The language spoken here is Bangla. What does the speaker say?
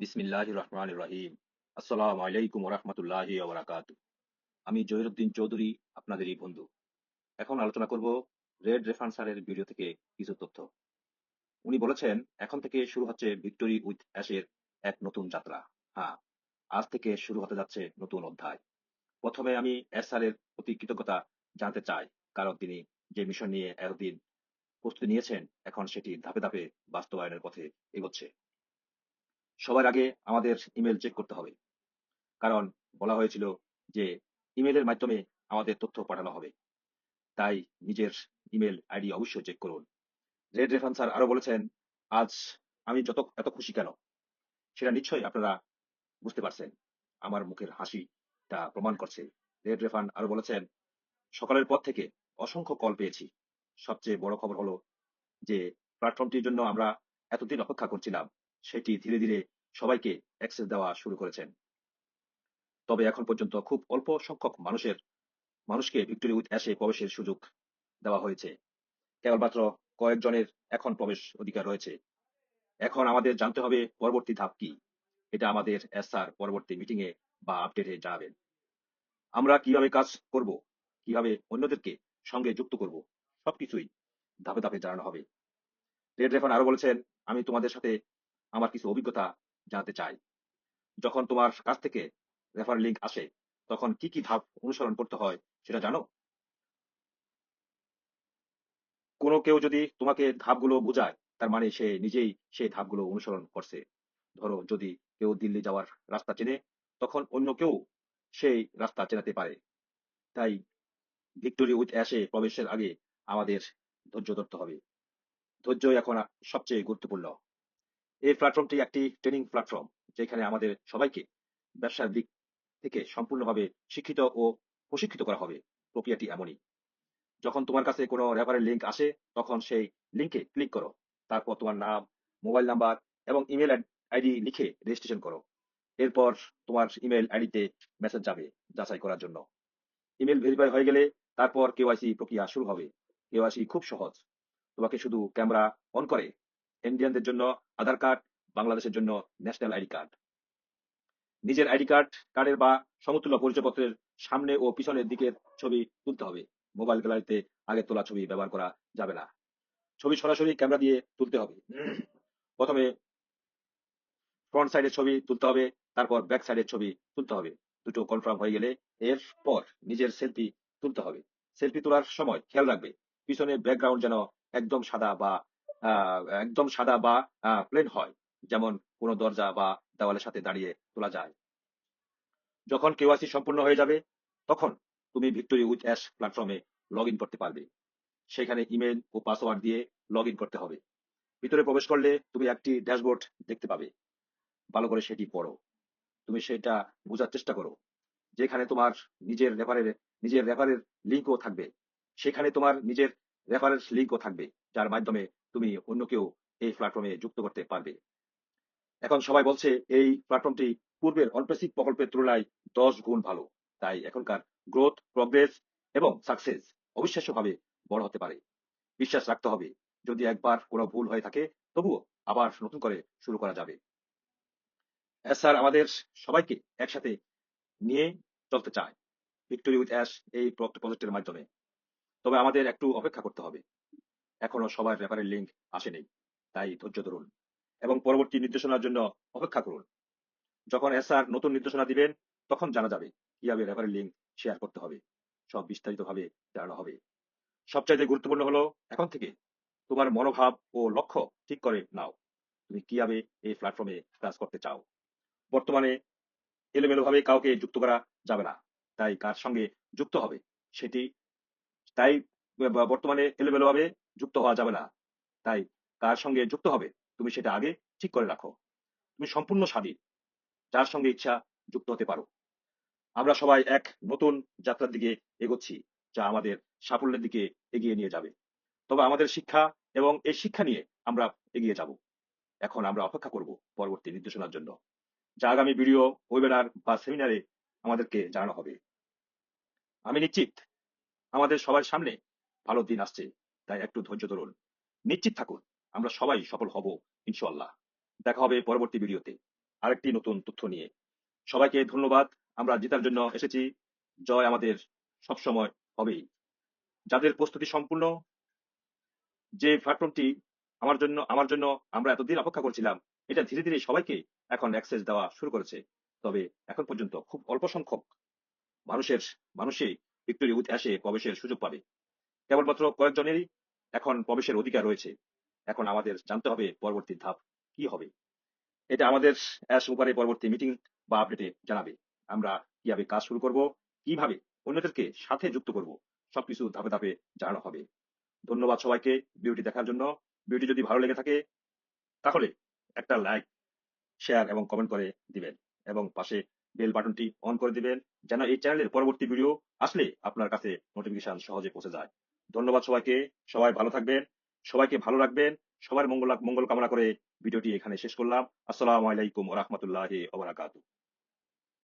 বিসমিল্লাহ রহমান রহিম আসসালামু আলাইকুম রহমতুল্লাহ ওবরাকাত আমি জহিরুদ্দিন চৌধুরী, আপনাদেরই বন্ধু। এখন আলোচনা করব রেড রেফারেন্সারের ভিডিও থেকে কিছু তথ্য। উনি বলেছেন, এখন থেকে শুরু হচ্ছে ভিক্টোরি উইথ অ্যাশের এক নতুন যাত্রা। হ্যাঁ আজ থেকে শুরু হতে যাচ্ছে নতুন অধ্যায়। প্রথমে আমি এর প্রতি কৃতজ্ঞতা জানতে চাই, কারণ তিনি যে মিশন নিয়ে এতদিন প্রস্তুতি নিয়েছেন, এখন সেটি ধাপে ধাপে বাস্তবায়নের পথে এগোচ্ছে। সবার আগে আমাদের ইমেল চেক করতে হবে। কারণ বলা হয়েছিল যে ইমেলের মাধ্যমে আমাদের তথ্য পাঠানো হবে। তাই নিজের ইমেল আইডি অবশ্যই চেক করুন। রেড রেফান্সার আরও বলেছেন, আজ আমি যত, এত খুশি কেন? সেটা নিশ্চয়ই আপনারা বুঝতে পারছেন। আমার মুখের হাসি তা প্রমাণ করছে। রেড রেফান আরও বলেছেন, সকালের পর থেকে অসংখ্য কল পেয়েছি। সবচেয়ে বড় খবর হলো যে প্ল্যাটফর্মটির জন্য আমরা এতদিন অপেক্ষা করছিলাম। সেটি ধীরে ধীরে সবাইকে অ্যাক্সেস দেওয়া শুরু করেছেন। তবে এখন পর্যন্ত খুব অল্প সংখ্যক মানুষের, মানুষকে ভিক্টোরি উইথ অ্যাশে প্রবেশের সুযোগ দেওয়া হয়েছে। কেবলমাত্র কয়েকজনের এখন প্রবেশ অধিকার রয়েছে। এখন আমাদের জানতে হবে পরবর্তী ধাপ কি। এটা আমাদের এসআর পরবর্তী মিটিং এ বা আপডেটে জানাবেন। আমরা কীভাবে কাজ করব, কীভাবে অন্যদেরকে সঙ্গে যুক্ত করব, সবকিছুই ধাপে ধাপে জানানো হবে। রেড রেফান আরও বলেছেন, আমি তোমাদের সাথে আমার কিছু অভিজ্ঞতা জানাতে চাই। যখন তোমার কাছ থেকে রেফার লিংক আসে, তখন কি কি ধাপ অনুসরণ করতে হয় সেটা জানো? কোনো কেউ যদি তোমাকে ধাপগুলো বোঝায়, তার মানে সে নিজেই সেই ধাপগুলো অনুসরণ করছে। ধরো, যদি কেউ দিল্লি যাওয়ার রাস্তা চেনে, তখন অন্য কেউ সেই রাস্তা চেনাতে পারে। তাই ভিক্টোরি উইথ অ্যাশে প্রবেশের আগে আমাদের ধৈর্য ধরতে হবে। ধৈর্য এখন সবচেয়ে গুরুত্বপূর্ণ। এই প্ল্যাটফর্মটি একটি ট্রেনিং প্ল্যাটফর্ম যেখানে আমাদের সবাইকে ব্যবসার দিক থেকে সম্পূর্ণভাবে শিক্ষিত ও প্রশিক্ষিত করা হবে। প্রক্রিয়াটি এমনই। যখন তোমার কাছে কোনো রেফারেল লিংক আসে, তখন সেই লিংকে ক্লিক করো। তারপর তোমার নাম মোবাইল নাম্বার এবং ইমেল আইডি লিখে রেজিস্ট্রেশন করো। এরপর তোমার ইমেল আইডিতে মেসেজ যাবে যাচাই করার জন্য। ইমেল ভেরিফাই হয়ে গেলে তারপর কেওয়াইসি প্রক্রিয়া শুরু হবে। কেওয়াইসি খুব সহজ। তোমাকে শুধু ক্যামেরা অন করে ইন্ডিয়ানদের জন্য আধার কার্ড, বাংলাদেশের জন্য ন্যাশনাল আইডি কার্ড নিজের আইডি কার্ড কার্ডের বা সমতুল্য পরিচয়পত্রের সামনে ও পিছনের দিকের ছবি তুলতে হবে। মোবাইল গ্যালারিতে আগে তোলা ছবি ব্যবহার করা যাবে না। ছবি সরাসরি ক্যামেরা দিয়ে তুলতে হবে। প্রথমে ফ্রন্ট সাইডের ছবি তুলতে হবে, তারপর ব্যাক সাইডের ছবি তুলতে হবে। দুটো কনফার্ম হয়ে গেলে এরপর নিজের সেলফি তুলতে হবে। সেলফি তোলার সময় খেয়াল রাখবে, পিছনে ব্যাকগ্রাউন্ড যেন একদম সাদা বা একদম সাদা বা প্লেন হয়। যেমন কোনো দরজা বা দেওয়ালের সাথে দাঁড়িয়ে তোলা যায়। যখন কেওয়াইসি সম্পূর্ণ হয়ে যাবে, তখন তুমি ভিক্টোরি উইথ অ্যাশ প্ল্যাটফর্মে লগ করতে পারবে। সেখানে ইমেল ও পাসওয়ার্ড দিয়ে লগ করতে হবে। ভিতরে প্রবেশ করলে তুমি একটি ড্যাশবোর্ড দেখতে পাবে। ভালো করে সেটি পড়ো। তুমি সেটা বোঝার চেষ্টা করো। যেখানে তোমার নিজের রেফারের নিজের রেফারের লিঙ্কও থাকবে। সেখানে তোমার নিজের রেফারেন্স লিঙ্কও থাকবে, যার মাধ্যমে তুমি অন্যকেও এই প্ল্যাটফর্মে যুক্ত করতে পারবে। এখন সবাই বলছে, এই প্ল্যাটফর্মটি পূর্বের অনপ্রেসিভ প্রকল্পের তুলনায় দশ গুণ ভালো। তাই এখনকার গ্রোথ প্রগ্রেস এবং সাকসেস অবিশ্বাস্যভাবে বড় হতে পারে। বিশ্বাস রাখতে হবে, যদি একবার কোনো ভুল হয়ে থাকে, তবুও আবার নতুন করে শুরু করা যাবে। স্যার আমাদের সবাইকে একসাথে নিয়ে চলতে চায়। ভিক্টোরি উইথ অ্যাশ এই প্রজেক্টের মাধ্যমে। তবে আমাদের একটু অপেক্ষা করতে হবে। এখনও সবার রেফারের লিঙ্ক আসেনি তাই ধৈর্য ধরুন এবং পরবর্তী নির্দেশনার জন্য অপেক্ষা করুন। যখন এসআর নতুন নির্দেশনা দিবেন, তখন জানা যাবে কীভাবে রেফারেল লিঙ্ক শেয়ার করতে হবে। সব বিস্তারিতভাবে জানানো হবে। সবচাইতে গুরুত্বপূর্ণ হলো এখন থেকে তোমার মনোভাব ও লক্ষ্য ঠিক করে নাও। তুমি কীভাবে এই প্ল্যাটফর্মে কাজ করতে চাও? বর্তমানে এলোমেলোভাবে কাউকে যুক্ত করা যাবে না। তাই কার সঙ্গে যুক্ত হবে সেটি তাই বর্তমানে এলোমেলোভাবে যুক্ত হওয়া যাবে না। তাই কার সঙ্গে যুক্ত হবে, তুমি সেটা আগে ঠিক করে রাখো। তুমি সম্পূর্ণ স্বাধীন, যার সঙ্গে ইচ্ছা যুক্ত হতে পারো। আমরা সবাই এক নতুন যাত্রার দিকে এগোচ্ছি, যা আমাদের সাফল্যের দিকে এগিয়ে নিয়ে যাবে। তবে আমাদের শিক্ষা এবং এই শিক্ষা নিয়ে আমরা এগিয়ে যাব। এখন আমরা অপেক্ষা করব পরবর্তী নির্দেশনার জন্য। যা আগামী ভিডিও, ওয়েবিনার বা সেমিনারে আমাদেরকে জানানো হবে। আমি নিশ্চিত, আমাদের সবার সামনে ভালো দিন আসছে। তাই একটু ধৈর্য ধরুন। নিশ্চিত থাকুন, আমরা সবাই সফল হব ইনশাল্লাহ দেখা হবে পরবর্তী ভিডিওতে। আরেকটি নতুন তথ্য নিয়ে। সবাইকে ধন্যবাদ, আমরা জেতার জন্য এসেছি। জয় আমাদের সবসময় হবেই। যাদের প্রস্তুতি সম্পূর্ণ, যে প্ল্যাটফর্মটি আমার জন্য আমার জন্য আমরা এতদিন অপেক্ষা করছিলাম, এটা ধীরে ধীরে সবাইকে এখন অ্যাক্সেস দেওয়া শুরু করেছে। তবে এখন পর্যন্ত খুব অল্প সংখ্যক মানুষের, মানুষই ভিক্টোরি ইতিহাসে প্রবেশের সুযোগ পাবে। কেবলমাত্র কয়েকজনেরই এখন প্রবেশের অধিকার রয়েছে। এখন আমাদের জানতে হবে পরবর্তী ধাপ কি হবে। এটা আমাদের অ্যাশ উপরে পরবর্তী মিটিং বা আপডেটে জানাবে। আমরা কীভাবে কাজ শুরু করব, কীভাবে অন্যদেরকে সাথে যুক্ত করব, সবকিছু ধাপে ধাপে জানানো হবে। ধন্যবাদ সবাইকে ভিডিওটি দেখার জন্য। ভিডিওটি যদি ভালো লেগে থাকে, তাহলে একটা লাইক, শেয়ার এবং কমেন্ট করে দিবেন এবং পাশে বেল বাটনটি অন করে দিবেন যেন এই চ্যানেলের পরবর্তী ভিডিও আসলে আপনার কাছে নোটিফিকেশন সহজে পৌঁছে যায়। ধন্যবাদ সবাইকে। সবাই ভালো থাকবেন, সবাইকে ভালো রাখবেন, সবার মঙ্গল মঙ্গল কামনা করে ভিডিওটি এখানে শেষ করলাম। আসসালামু আলাইকুম রহমতুল্লাহ ওবরাকাতু